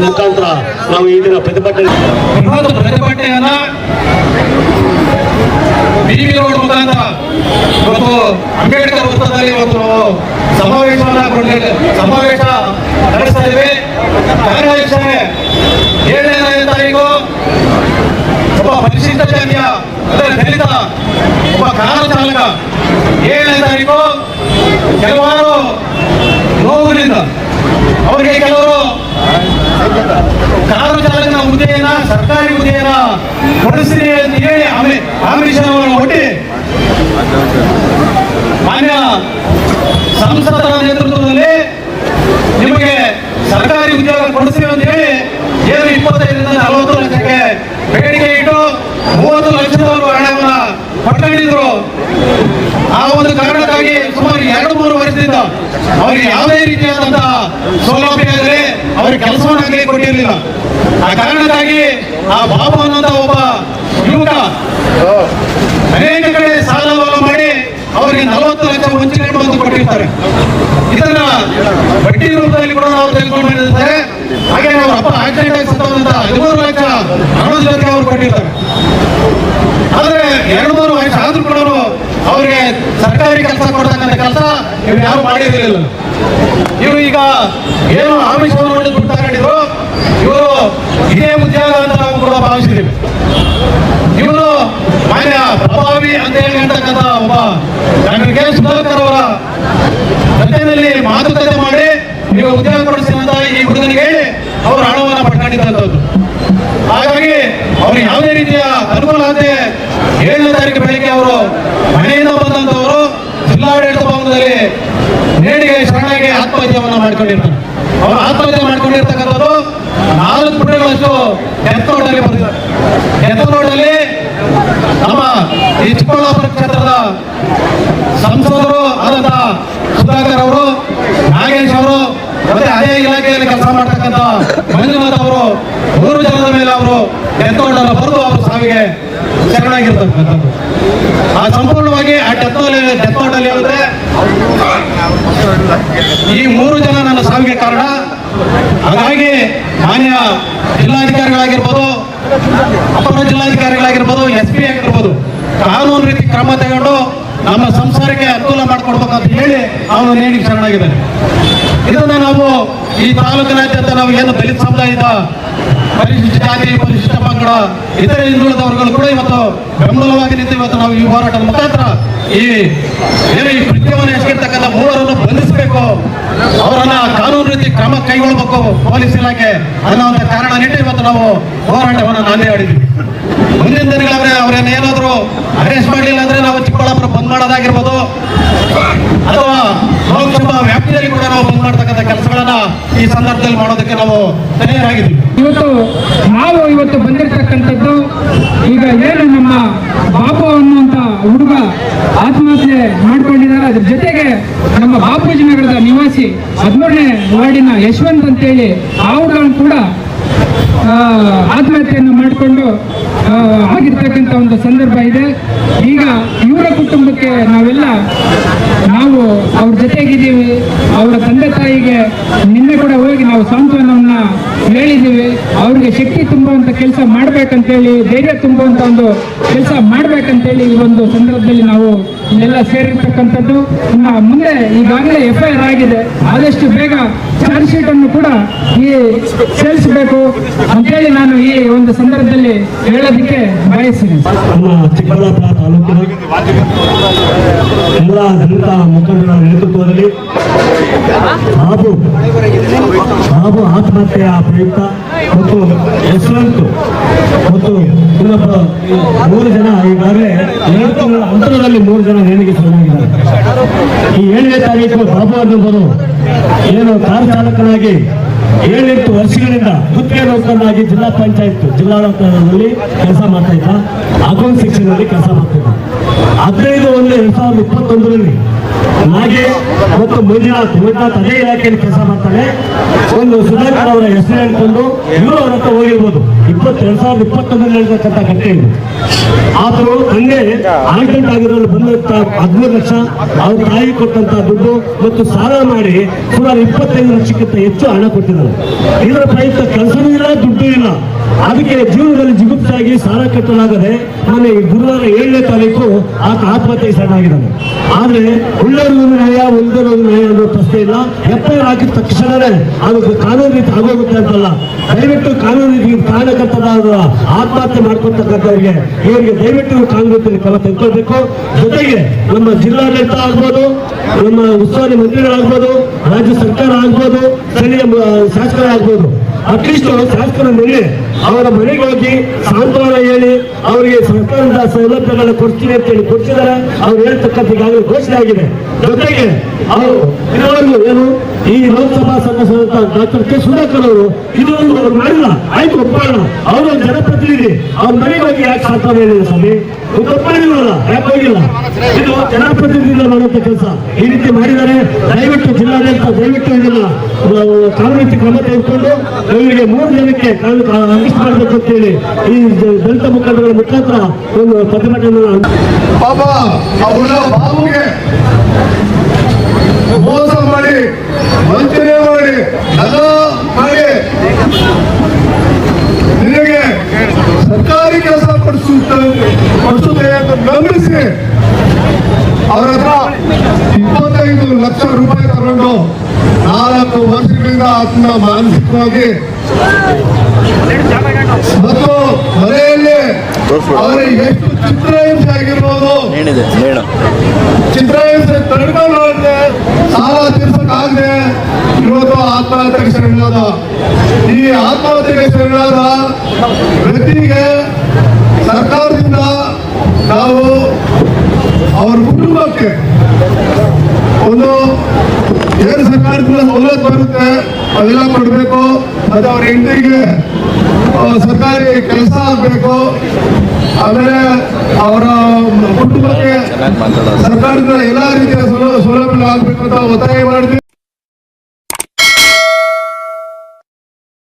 ಮುಖಾಂತರ ನಾವು ಈ ದಿನ ಪ್ರತಿಭಟನೆ ಪ್ರತಿಭಟನೆಯನ್ನ ರೋಡ್ ಇವತ್ತು ಅಂಬೇಡ್ಕರ್ ವೃತ್ತದಲ್ಲಿ ಇವತ್ತು ಸಮಾವೇಶವನ್ನ ಸಮಾವೇಶ ನಡೆಸಲಿವೆ ವೀಕ್ಷಣೆ ಏಳನೇ ತಾರೀಕು ಒಬ್ಬ ಪರಿಶಿಷ್ಟ ಜಾತಿಯ, ಅಂದರೆ ದಲಿತ, ಒಬ್ಬ ಕಾರು ಚಾಲಕ. ಏಳನೇ ತಾರೀಕು ಕೆಲವಾರು ನೋವುಗಳಿಂದ ಅವರಿಗೆ ಕೆಲವರು ಕಾರು ಚಾಲಕನ ಹುದ್ದೆಯನ್ನ ಸರ್ಕಾರಿ ಹುದ್ದೆಯನ್ನ ಕೊಡಿಸಿರಿ ಅಂತ ಹೇಳಿ ಆಮೆ ಆಮಿಷವನ್ನು ಒಡ್ಡಿ ಮಾನ್ಯ ಸಂಸದರ ನೇತೃತ್ವದಲ್ಲಿ ನಿಮಗೆ ಸರ್ಕಾರಿ ಉದ್ಯೋಗ ಕೊಡಿಸ್ತೀವಿ ಅಂತ ಹೇಳಿ ಏನು ಇಪ್ಪತ್ತೈದರಿಂದ ನಲವತ್ತು ಲಕ್ಷಕ್ಕೆ ಬೇಡಿಕೆ ಇಟ್ಟು ಮೂವತ್ತು ಲಕ್ಷದವರು ಹಣವನ್ನ ಪಟ್ಕೊಂಡಿದ್ರು ಆ ಒಂದು ಕಾರಣಕ್ಕಾಗಿ ಸುಮಾರು ಎರಡು ಮೂರು ವರ್ಷದಿಂದ ಅವರಿಗೆ ಯಾವುದೇ ರೀತಿಯಾದಂತಹ ಸೌಲಭ್ಯ ಆಗಲಿ ಅವರಿಗೆ ಕೆಲಸವನ್ನಾಗಲಿ ಕೊಟ್ಟಿರಲಿಲ್ಲ. ಆ ಕಾರಣಕ್ಕಾಗಿ ಆ ಬಾಬು ಅನ್ನೋಂತ ಒಬ್ಬ ಯುವಕ ಅನೇಕ ಕಡೆ ಸಾಲ ಮಾಡಿ ಅವರಿಗೆ ನಲವತ್ತು ಲಕ್ಷ ವಂಚನೆ ಬಂದು ಕೊಟ್ಟಿರ್ತಾರೆ. ಇದನ್ನ ಬಡ್ಡಿ ರೂಪದಲ್ಲಿ ಕೂಡ ನಾವು ತೆಗೆದುಕೊಂಡಿದ್ದಾರೆ ಹಾಗೆ ಅವ್ರ ಅಪ್ಪ ಆಕ್ಸಿಡೆಂಟ್ ಹದಿಮೂರು ಲಕ್ಷ ಹಣದ ಜೊತೆಗೆ ಅವರು ಕೊಟ್ಟಿರ್ತಾರೆ ಆದ್ರೆ ಎರಡು ಮೂರು ವರ್ಷ ಆದ್ರೂ ಕೂಡ ಅವರಿಗೆ ಸರ್ಕಾರಿ ಕೆಲಸ ಕೊಡ್ತಕ್ಕಂಥ ಕೆಲಸ ಇವ್ರು ಯಾರು ಮಾಡಿರಲಿಲ್ಲ. ಇವರು ಈಗ ಏನು ಆಮಿಷವನ್ನು ದುಡ್ಡು ತಗೊಂಡಿದ್ರು. ಇವರು ಇದೇ ಉದ್ಯೋಗ ಅಂತ ನಾವು ಕೂಡ ಭಾವಿಸಿದ್ದೀವಿ. ಇವರು ಮಾನ್ಯ ಪ್ರಭಾವಿ ಅಂತ ಹೇಳಿ ಹೇಳ್ತಕ್ಕಂಥ ಒಬ್ಬ ಡಾಕ್ಟರ್ ಸುಧಾಕರ್ ಅವರ ಜೊತೆಯಲ್ಲಿ ಮಾತುಕತೆ ಮಾಡಿ ನೀವು ಉದ್ಯೋಗ ಕೊಡಿಸಿದಂತ ಈ ಹುಡುಗನಿಗೆ ಹೇಳಿ, ಅವರು ಹಣವನ್ನು ಪಡ್ಕೊಂಡಿದ್ದಂಥದ್ದು ಹಾಗಾಗಿ ಅವರು ಯಾವುದೇ ರೀತಿಯ ಅನುಕೂಲ ಆಗದೆ ಏಳನೇ ತಾರೀಕು ಬೆಳಿಗ್ಗೆ ಅವರು ಮನೆಯಿಂದ ಬಂದಂತವರು ಜಿಲ್ಲಾಡಳಿತ ಭವನದಲ್ಲಿ ನೇಡಿಗೆ ಶರಣಾಗಿ ಆತ್ಮಹತ್ಯೆಯನ್ನು ಮಾಡ್ಕೊಂಡಿರ್ತಾರೆ ಅವರು ಆತ್ಮಹತ್ಯೆ ಮಾಡ್ಕೊಂಡಿರ್ತಕ್ಕಂಥದ್ದು ನಾಲ್ಕು ಪುಟಗಳಷ್ಟು ಡೆತ್ ನೋಟಲ್ಲಿ ಬಂದಿದ್ದಾರೆ ಡೆತ್ ನೋಟಲ್ಲಿ ನಮ್ಮ ಈ ಚಿಕ್ಕಬಳ್ಳಾಪುರ ಕ್ಷೇತ್ರದ ಸಂಸದರು ಆದಂತ ಸುಧಾಕರ್ ಅವರು ನಾಗೇಶ್ ಅವರು ಮತ್ತೆ ಅದೇ ಇಲಾಖೆಯಲ್ಲಿ ಕೆಲಸ ಮಾಡ್ತಕ್ಕಂಥ ಮಂಜುನಾಥ್ ಅವರು, ಮೂರು ಜನದ ಮೇಲೆ ಅವರು ಡೆತ್ ನೋಟನ್ನು ಬರೆದು ಅವರು ಸಾವಿಗೆ ಶರಣಾಗಿರ್ತಕ್ಕಂಥದ್ದು. ಆ ಸಂಪೂರ್ಣವಾಗಿ ಆ ಡೆತ್ ಡೆತ್ ನೋಟಲ್ಲಿ ಹೇಳಿದ್ರೆ, ಈ ಮೂರು ಜನ ನನ್ನ ಸಾವಿಗೆ ಕಾರಣ. ಹಾಗಾಗಿ ಮಾನ್ಯ ಜಿಲ್ಲಾಧಿಕಾರಿಗಳಾಗಿರ್ಬೋದು, ಅಪರ ಜಿಲ್ಲಾಧಿಕಾರಿಗಳಾಗಿರ್ಬೋದು, ಎಸ್ ಪಿ ಆಗಿರ್ಬೋದು, ಕಾನೂನು ರೀತಿ ಕ್ರಮ ತಗೊಂಡು ನಮ್ಮ ಸಂಸಾರಕ್ಕೆ ಅನುಕೂಲ ಅಂತ ಹೇಳಿ ಅವರು ನೇಣಿಗೆ ಶರಣಾಗಿದ್ದಾನೆ. ಇದನ್ನ ನಾವು ಈ ತಾಲೂಕಿನಾದ್ಯಂತ ನಾವು ಏನು ದಲಿತ ಸಮುದಾಯದ ಪರಿಶಿಷ್ಟ ಜಾತಿ, ಪರಿಶಿಷ್ಟ ಪಂಗಡ, ಇತರೆ ಹಿಂದುಳಿದ ಕೂಡ ಇವತ್ತು ಬೆಂಬಲವಾಗಿ ನಿಂತು ಇವತ್ತು ನಾವು ಈ ಹೋರಾಟದ ಮುಖಾಂತರ ಈ, ಏನು ಈ ಕೃತ್ಯವನ್ನು ಎಸಗಿರ್ತಕ್ಕಂಥ ಮೂವರನ್ನು ಬಂಧಿಸಬೇಕು ಅವರನ್ನ ಕಾನೂನು ರೀತಿ ಕ್ರಮ ಕೈಗೊಳ್ಳಬೇಕು ಪೊಲೀಸ್ ಇಲಾಖೆ ಅನ್ನೋ ಒಂದು ಕಾರಣ ನೀಡಿ ಇವತ್ತು ನಾವು ಹೋರಾಟವನ್ನು ನಾನೇ ಆಡಿದ್ವಿ. ಮುಂದಿನ ದಿನಗಳಾದ್ರೆ ಅವ್ರನ್ನ ಏನಾದ್ರು ಅರೆಸ್ಟ್ ಮಾಡಲಿಲ್ಲ ಅಂದ್ರೆ ನಾವು ಚಿಕ್ಕಬಳ್ಳಾಪುರ ಬಂದ್ ಮಾಡೋದಾಗಿರ್ಬೋದು. ಅಥವಾ ಲೋಕಸಭಾ ವ್ಯಾಪ್ತಿಯಲ್ಲಿ ಕೂಡ ನಾವು ಬಂದ್ ಮಾಡ್ತಕ್ಕಂಥ ಕೆಲಸಗಳನ್ನ ಈ ಸಂದರ್ಭದಲ್ಲಿ ಮಾಡೋದಕ್ಕೆ ನಾವು ತಯಾರಾಗಿದ್ದೀವಿ. ಇವತ್ತು ನಾವು ಇವತ್ತು ಬಂದಿರತಕ್ಕಂಥದ್ದು ಈಗ ಏನು ನಮ್ಮ ಬಾಪು ಅನ್ನುವಂತ ಹುಡುಗ ಆತ್ಮಹತ್ಯೆ ಮಾಡ್ಕೊಂಡಿದ್ದಾರೆ. ಅದ್ರ ಜೊತೆಗೆ ನಮ್ಮ ಬಾಪೂಜಿ ನಗರದ ನಿವಾಸಿ ಹದಿಮೂರನೇ ವಾರ್ಡಿನ ಯಶವಂತ್ ಅಂತೇಳಿ ಆ ಹುಡುಗನು ಕೂಡ ಆತ್ಮಹತ್ಯೆಯನ್ನು ಮಾಡಿಕೊಂಡು ಆಗಿರ್ತಕ್ಕಂಥ ಒಂದು ಸಂದರ್ಭ ಇದೆ. ಈಗ ಇವರ ಕುಟುಂಬಕ್ಕೆ ನಾವೆಲ್ಲ, ನಾವು ಅವ್ರ ಜೊತೆಗಿದ್ದೀವಿ. ಅವರ ತಂದೆ ತಾಯಿಗೆ ನಿನ್ನೆ ಕೂಡ ಹೋಗಿ ನಾವು ಸಾಂತ್ವನವನ್ನ ಹೇಳಿದ್ದೀವಿ. ಅವ್ರಿಗೆ ಶಕ್ತಿ ತುಂಬುವಂಥ ಕೆಲಸ ಮಾಡ್ಬೇಕಂತೇಳಿ, ಧೈರ್ಯ ತುಂಬುವಂಥ ಒಂದು ಕೆಲಸ ಮಾಡ್ಬೇಕಂತೇಳಿ ಈ ಒಂದು ಸಂದರ್ಭದಲ್ಲಿ ನಾವು ಇಲ್ಲೆಲ್ಲ ಸೇರಿರ್ತಕ್ಕಂಥದ್ದು. ಇನ್ನು ಮುಂದೆ ಈಗಾಗಲೇ ಎಫ್ ಐ ಆರ್ ಆಗಿದೆ. ಆದಷ್ಟು ಬೇಗ ಚಾರ್ಜ್ ಶೀಟ್ ಅನ್ನು ಕೂಡ ಈ ಸೇರಿಸಬೇಕು ಅಂತೇಳಿ ನಾನು ಈ ಒಂದು ಸಂದರ್ಭದಲ್ಲಿ ಹೇಳೋದಕ್ಕೆ ಬಯಸ್ತೀನಿ. ಚಿಕ್ಕಬಳ್ಳಾಪುರ ತಾಲೂಕಿನ ಎಲ್ಲ ದಲಿತ ಮುಖಂಡರ ನೇತೃತ್ವದಲ್ಲಿ ಹಾಗೂ ಹಾಗೂ ಆತ್ಮಹತ್ಯೆಯ ಪ್ರಯುಕ್ತ ಮತ್ತು ಯಶವಂತ್ ಮತ್ತು ಇನ್ನೊಬ್ಬ ಮೂರು ಜನ ಈಗಾಗಲೇ ಎರಡು ತಿಂಗಳ ಅಂತರದಲ್ಲಿ ಮೂರು ಜನ ನೇಣಿಗೆ ಶರಣಾಗಿದ್ದಾರೆ. ಈ ಏಳನೇ ತಾರೀಕು ಬಾಬು ಏನು ಕಾರ್ ಚಾಲಕನಾಗಿ ಏಳೆಂಟು ವರ್ಷಗಳಿಂದ ಗುತ್ತಿಗೆ ನೌಕರನಾಗಿ ಜಿಲ್ಲಾ ಪಂಚಾಯತ್ ಜಿಲ್ಲಾಡಳಿತದಲ್ಲಿ ಕೆಲಸ ಮಾಡ್ತಾ ಇದ್ದ. ಅಕೌಂಟ್ ಸೆಕ್ಷನ್ ಅಲ್ಲಿ ಕೆಲಸ ಮಾಡ್ತಾ ಇದ್ದ. ಹದಿನೈದು ಒಂದು ಎರಡ್ ಸಾವಿರದ ಇಪ್ಪತ್ತೊಂದರಲ್ಲಿ ನಾಗೆ ಮತ್ತು ಮುಂದಿನ ಮುಂದಿನ ಅದೇ ಇಲಾಖೆಯಲ್ಲಿ ಕೆಲಸ ಮಾಡ್ತಾನೆ. ಒಂದು ಸುಧಾಕರ್ ಅವರ ಹೆಸರು ಹೇಳ್ಕೊಂಡು ಅವ್ರ ಹತ್ರ ಹೋಗಿರ್ಬೋದು. ಇಪ್ಪತ್ತೆರಡು ಸಾವಿರದ ಇಪ್ಪತ್ತೊಂದರಲ್ಲಿ ಹೇಳ್ತಕ್ಕಂಥ ಘಟನೆ ಇದು. ಆದರೂ ತಂದೆ ಆಕ್ಸಿಡೆಂಟ್ ಆಗಿರೋರು ಬಂದಂತ ಹದಿಮೂರು ಲಕ್ಷ ಅವ್ರ ತಾಯಿ ಕೊಟ್ಟಂತ ದುಡ್ಡು ಮತ್ತು ಸಾಲ ಮಾಡಿ ಸುಮಾರು ಇಪ್ಪತ್ತೈದು ಲಕ್ಷಕ್ಕಿಂತ ಹೆಚ್ಚು ಹಣ ಕೊಟ್ಟಿದ್ದಾರೆ. ಇದರ ಪ್ರಯುಕ್ತ ಕೆಲಸನೂ ಇಲ್ಲ ಅದಕ್ಕೆ ಜೀವನದಲ್ಲಿ ಜಿಗುಪ್ತಾಗಿ ಸಾಲ ಕಟ್ಟಲಾಗದೆ ಮೊನ್ನೆ ಗುರುವಾರ ಏಳನೇ ತಾರೀಕು ಆತ ಆತ್ಮಹತ್ಯೆ ಶರಣಾಗಿದ್ದಾನೆ. ಆದ್ರೆ ಉಳ್ಳೋರ್ಗೂ ನ್ಯಾಯ ಉಳಿದೋರ್ಗೂ ನ್ಯಾಯ ಅನ್ನೋ ಪ್ರಶ್ನೆ ಇಲ್ಲ. ಎಫ್ಐಆರ್ ಹಾಕಿದ ತಕ್ಷಣವೇ ಅದು ಕಾನೂನು ರೀತಿ ಆಗೋಗುತ್ತೆ ಅಂತಲ್ಲ. ದಯವಿಟ್ಟು ಕಾನೂನು ರೀತಿ ಕಾರಣಕರ್ತರಾದ ಆತ್ಮಹತ್ಯೆ ಮಾಡ್ಕೊಳ್ತಕ್ಕಂಥವ್ರಿಗೆ ಇವರಿಗೆ ದಯವಿಟ್ಟು ಕಾನೂನು ರೀತಿಯಲ್ಲಿ ಕ್ರಮ ತೆಗೆದುಕೊಳ್ಬೇಕು. ಜೊತೆಗೆ ನಮ್ಮ ಜಿಲ್ಲಾಡಳಿತ ಆಗ್ಬೋದು, ನಮ್ಮ ಉಸ್ತುವಾರಿ ಮಂತ್ರಿಗಳಾಗ್ಬೋದು, ರಾಜ್ಯ ಸರ್ಕಾರ ಆಗ್ಬೋದು, ಸ್ಥಳೀಯ ಶಾಸಕರಾಗ್ಬೋದು. ಅಟ್ಲೀಸ್ಟ್ ಶಾಸಕರ ಮೇಲೆ ಅವರ ಮನೆಗೆ ಹೋಗಿ ಸಾಂತ್ವನ ಹೇಳಿ ಅವರಿಗೆ ಸರ್ಕಾರದ ಸೌಲಭ್ಯಗಳನ್ನು ಕೊಡ್ತೀನಿ ಅಂತ ಹೇಳಿ ಕೊಡ್ತಿದ್ದಾರೆ ಅವ್ರು ಹೇಳ್ತಕ್ಕಂಥ ಈಗಾಗಲೇ ಘೋಷಣೆ ಆಗಿದೆ. ಜೊತೆಗೆ ಅವರು ಏನು ಈ ಲೋಕಸಭಾ ಸದಸ್ಯರಂತ ಡಾಕ್ಟರ್ ಕೆ ಸುಧಾಕರ್ ಅವರು ಇದೊಂದು ಅವ್ರು ಮಾಡಿಲ್ಲ. ಆಯ್ತು ಒಪ್ಕೊಳ್ಳೋಣ ಅವರು ಜನಪ್ರತಿನಿಧಿ. ಅವ್ರ ಹೋಗಿ ಯಾಕೆ ಸಾಧ್ಯ ಹೇಳಿಲ್ಲ ಸ್ವಾಮಿ? ಒಪ್ಕೊಂಡಿಲ್ವಲ್ಲ ಯಾಕೆ ಹೋಗಿಲ್ಲ? ಇದು ಜನಪ್ರತಿನಿಧಿಯಿಂದ ಮಾಡುವಂತ ಕೆಲಸ. ಈ ರೀತಿ ಮಾಡಿದರೆ ದಯವಿಟ್ಟು ಜಿಲ್ಲಾಡಳಿತ ದಯವಿಟ್ಟು ಇದನ್ನ ರೀತಿ ಕ್ರಮ ತೆಗೆದುಕೊಂಡು ಇವರಿಗೆ ಮೂರು ಜನಕ್ಕೆ ಅರೆಸ್ಟ್ ಮಾಡಬೇಕು ಅಂತೇಳಿ ಈ ದ- ದಲಿತ ಮುಖಂಡಗಳ ಮುಖಾಂತರ ಒಂದು ಪ್ರತಿಭಟನೆ ಮೋಸ ಮಾಡಿ, ವಂಚನೆ ಮಾಡಿ ಎಲ್ಲ ಮಾಡಿ ನಿನಗೆ ಸರ್ಕಾರಿ ಕೆಲಸ ಪಡಿಸುತ್ತ ಪಡಿಸುತ್ತೆ ಅಂತ ಗಮನಿಸಿ, ಅವರ ಹತ್ರ ಇಪ್ಪತ್ತೈದು ಲಕ್ಷ ರೂಪಾಯಿ ತಗೊಂಡು ನಾಲ್ಕು ವರ್ಷಗಳಿಂದ ಆತನ ಮಾನಸಿಕವಾಗಿ ಮತ್ತು ಎಷ್ಟು ಚಿತ್ರಹಿಂಸೆ ಆಗಿರ್ಬೋದು? ಚಿತ್ರಹಿಂಸೆ ತಡ್ಕೊಂಡು ಸಾಲ ತೀರ್ಸಕ್ಕಾಗದೆ ಇವತ್ತು ಆತ್ಮಹತ್ಯೆಗೆ ಶರಣಾದ ಈ ಆತ್ಮಹತ್ಯೆಗೆ ಶರಣಾದ ವ್ಯಕ್ತಿಗೆ ಸರ್ಕಾರದಿಂದ ನಾವು ಅವ್ರ ಕುಟುಂಬಕ್ಕೆ ಒಂದು ಏನು ಸರ್ಕಾರದಿಂದ ಸವಲತ್ತು ಬರುತ್ತೆ. ಅದೆಲ್ಲ ಕೊಡಬೇಕು. ಮತ್ತು ಅವ್ರ ಹೆಂಡತಿಗೆ ಸರ್ಕಾರಿ ಕೆಲಸ ಆಗಬೇಕು. ಆಮೇಲೆ ಅವರ ಕುಟುಂಬಕ್ಕೆ ಸರ್ಕಾರದ ಎಲ್ಲಾ ರೀತಿಯ ಸೌಲ- ಸೌಲಭ್ಯ ಆಗ್ಬೇಕು ಅಂತ ಒತ್ತಾಯ ಮಾಡಿದ್ವಿ